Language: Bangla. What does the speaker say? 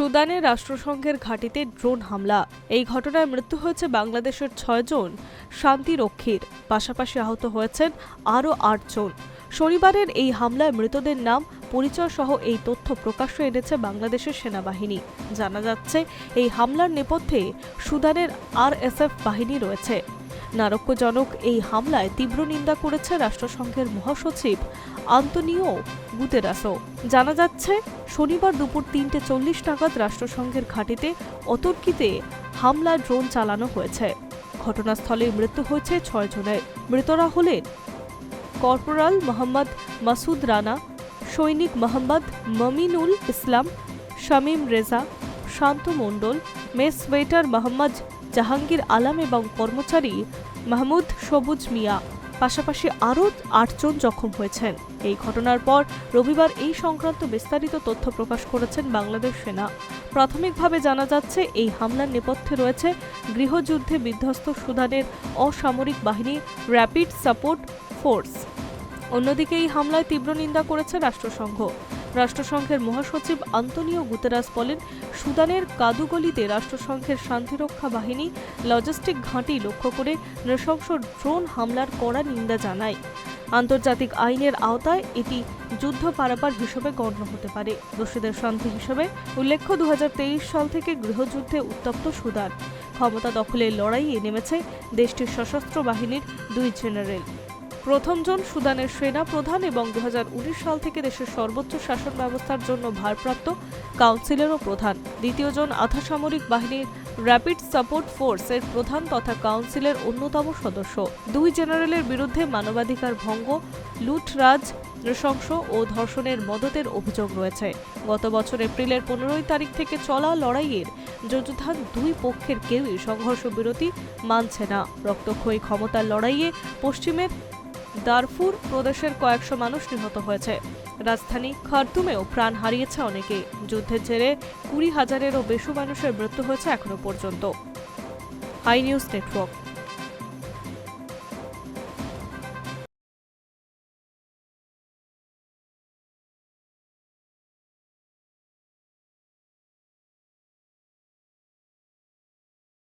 সুদানে রাষ্ট্রসংঘের ঘাঁটিতে ড্রোন হামলা। এই ঘটনায় মৃত্যু হয়েছে বাংলাদেশের ছয়জন শান্তিরক্ষীর। পাশাপাশি আহত হয়েছেন আরও আটজন শনিবারের এই হামলায় মৃতদের নাম, পরিচয় সহ এই তথ্য প্রকাশ্য এনেছে বাংলাদেশের সেনাবাহিনী। জানা যাচ্ছে, এই হামলার নেপথ্যে সুদানের আরএসএফ বাহিনী রয়েছে। নারক্যজনক এই হামলায় তীব্র নিন্দা করেছে রাষ্ট্রসংঘের মহাসচিব আন্তনিও গুতেরাসো জানা যাচ্ছে, শনিবার দুপুর তিনটে চল্লিশ নাগাদ রাষ্ট্রসংঘের ঘাঁটিতে অতর্কিতে হামলা ড্রোন চালানো হয়েছে। ঘটনাস্থলে মৃত্যু হয়েছে ছয় জনের। মৃতরা হলেন কর্পোরাল মোহাম্মদ মাসুদ রানা, সৈনিক মোহাম্মদ মমিনুল ইসলাম, শামীম রেজা শান্ত মণ্ডল, মেস ওয়েটার মোহাম্মদ জাহাঙ্গীর আলম এবং কর্মচারী মাহমুদ সবুজ মিয়া। পাশাপাশি আরও আটজন জখম হয়েছেন। এই ঘটনার পর রবিবার এই সংক্রান্ত বিস্তারিত তথ্য প্রকাশ করেছেন বাংলাদেশ সেনা। প্রাথমিকভাবে জানা যাচ্ছে, এই হামলার নেপথ্যে রয়েছে গৃহযুদ্ধে বিধ্বস্ত সুদানের অসামরিক বাহিনী র্যাপিড সাপোর্ট ফোর্স অন্যদিকে এই হামলায় তীব্র নিন্দা করেছে রাষ্ট্রসংঘ। রাষ্ট্রসংঘের মহাসচিব আন্তনিও গুতেরাস বলেন, সুদানের কাদুগলিতে রাষ্ট্রসংঘের শান্তিরক্ষা বাহিনী লজিস্টিক ঘাঁটি লক্ষ্য করে নৃশংস ড্রোন হামলার কড়া নিন্দা জানায়। আন্তর্জাতিক আইনের আওতায় এটি যুদ্ধ পারাপার হিসেবে গণ্য হতে পারে। দোষীদের শান্তি হিসেবে উল্লেখ্য দু হাজার তেইশ সাল থেকে গৃহযুদ্ধে উত্তপ্ত সুদান। ক্ষমতা দখলের লড়াইয়ে নেমেছে দেশটির সশস্ত্র বাহিনীর দুই জেনারেল। প্রথমজন সুদানের সেনা প্রধান এবং দু হাজার উনিশ সাল থেকে দেশের সর্বোচ্চ শাসন ব্যবস্থার জন্য ভারপ্রাপ্ত কাউন্সিলেরও প্রধান। দ্বিতীয়জন আধা সামরিক বাহিনীর র্যাপিড সাপোর্ট ফোর্স এর প্রধান তথা কাউন্সিলের অন্যতম সদস্য। দুই জেনারেলের বিরুদ্ধে মানবাধিকার ভঙ্গ, লুটরাজ, নৃশংস ও ধর্ষণের মদতের অভিযোগ রয়েছে। গত বছর এপ্রিলের পনেরোই তারিখ থেকে চলা লড়াইয়ের যুযুধান দুই পক্ষের কেউই সংঘর্ষ বিরতি মানছে না। রক্তক্ষয়ী ক্ষমতার লড়াইয়ে পশ্চিমের দারফুর প্রদেশের কয়েকশো মানুষ নিহত হয়েছে। রাজধানী খার্তুমেও প্রাণ হারিয়েছে অনেকে যুদ্ধের জেরে কুড়ি হাজারেরও বেশি মানুষের মৃত্যু হয়েছে এখনও পর্যন্ত। I news network.